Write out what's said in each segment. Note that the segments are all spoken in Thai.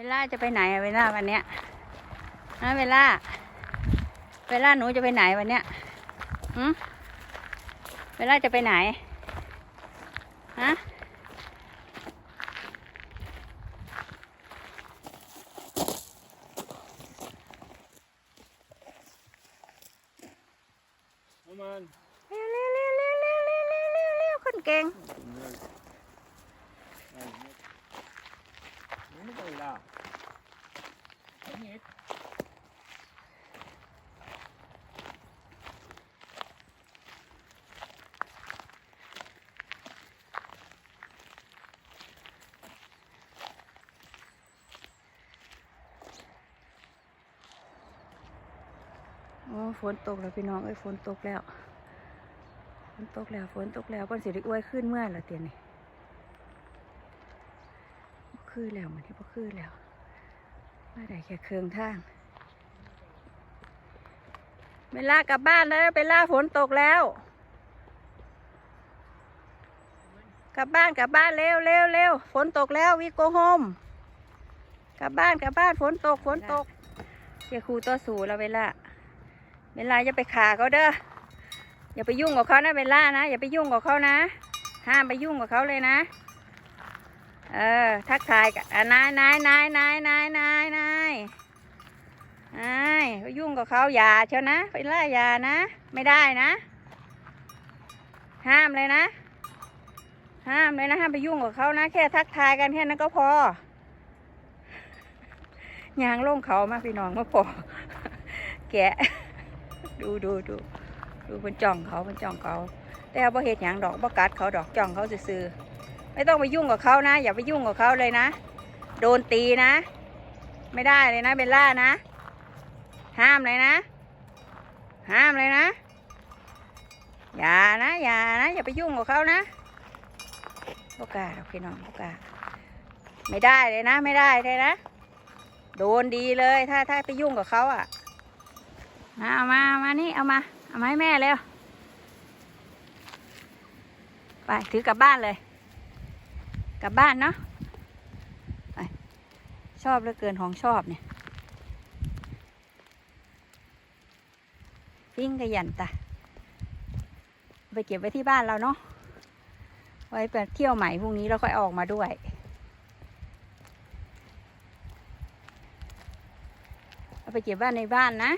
เวลาจะไปไหนเวลาวันเนี้ยนะเวลา เวลาหนูจะไปไหนวันเนี้ยอืเวลาจะไปไหนฮะมันเร็วเร็วเร็วเร็วเร็วเร็วคนเก่ง โอ้ฝนตกแล้วพี่น้องเอ้ยฝนตกแล้วฝนตกแล้วฝนตกแล้วเพิ่นสิได้อวยขึ้นเมื่อละเตียนี่บ่คือแล้วมันที่บ่คือแล้ว มาได้แค่เครื่องทางเวลากลับบ้านแล้วเวลาฝนตกแล้ว กลับบ้านกลับบ้านเร็วเร็วเร็วฝนตกแล้ววิโกโฮมกลับบ้านกลับบ้านฝนตกฝนตกเจ้าครูตัวสูแล้วเวลาเวลาอย่าไปขาเขาเด้ออย่าไปยุ่งกับเขานะเวลานะอย่าไปยุ่งกับเขานะ ห้ามไปยุ่งกับเขาเลยนะ เออทักทายกันนายนายนายนายนายนายนาย ยุ่งกับเขาอย่าเชียวนะเวลาอย่านะ ไม่ได้นะ ห้ามเลยนะ ห้ามเลยนะห้ามไปยุ่งกับเขานะ แค่ทักทายกันแค่นั้นก็พอยางลงเขามาพี่น้องมาพอแกะ ดูดูดูดูมันจ้องเขามันจ้องเขา แต่บ่เห็ดหยังดอกบ่กัดเขาดอกจ้องเขาซื่อไม่ต้องไปยุ่งกับเขานะ อย่าไปยุ่งกับเขาเลยนะ โดนตีนะ ไม่ได้เลยนะเบลล่านะ ห้ามเลยนะ ห้ามเลยนะ อย่านะ อย่านะ อย่าไปยุ่งกับเขานะบ่กล้าดอกพี่น้องบ่กล้าไม่ได้เลยนะ ไม่ได้เลยนะ โดนดีเลยถ้าถ้าไปยุ่งกับเขาอะมาเอามามานี่เอามาเอามาให้แม่เร็วไปถือกลับบ้านเลย กลับบ้านเนาะไปชอบเหลือเกินของชอบเนี่ย ปิ้งกระยันตะไปเก็บไว้ที่บ้านเราเนาะไว้ไปเที่ยวใหม่พรุ่งนี้เราค่อยอออกมาด้วยเอาไปเก็บบ้านในบ้านนะ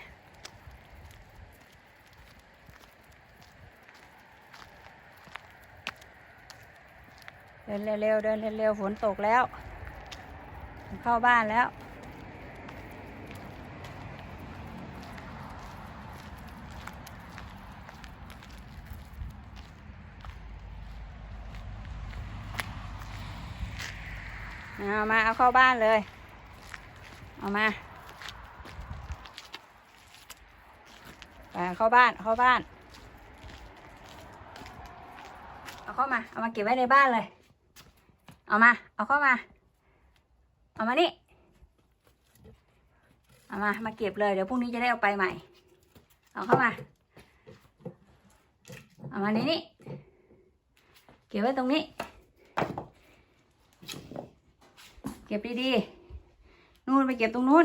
เดินเร็วๆเดินเร็วๆฝนตกแล้ว เข้าบ้านแล้ว เอามาเอาเข้าบ้านเลย เอามาไปเข้าบ้านเข้าบ้าน เอาเข้ามา เอามาเก็บไว้ในบ้านเลย เอามา เอาเข้ามา เอามานี่ เอามา มาเก็บเลย เดี๋ยวพรุ่งนี้จะได้เอาไปใหม่ เอาเข้ามา เอามาในนี้ เก็บไว้ตรงนี้ เก็บดีๆ นู่นไปเก็บตรงนู้น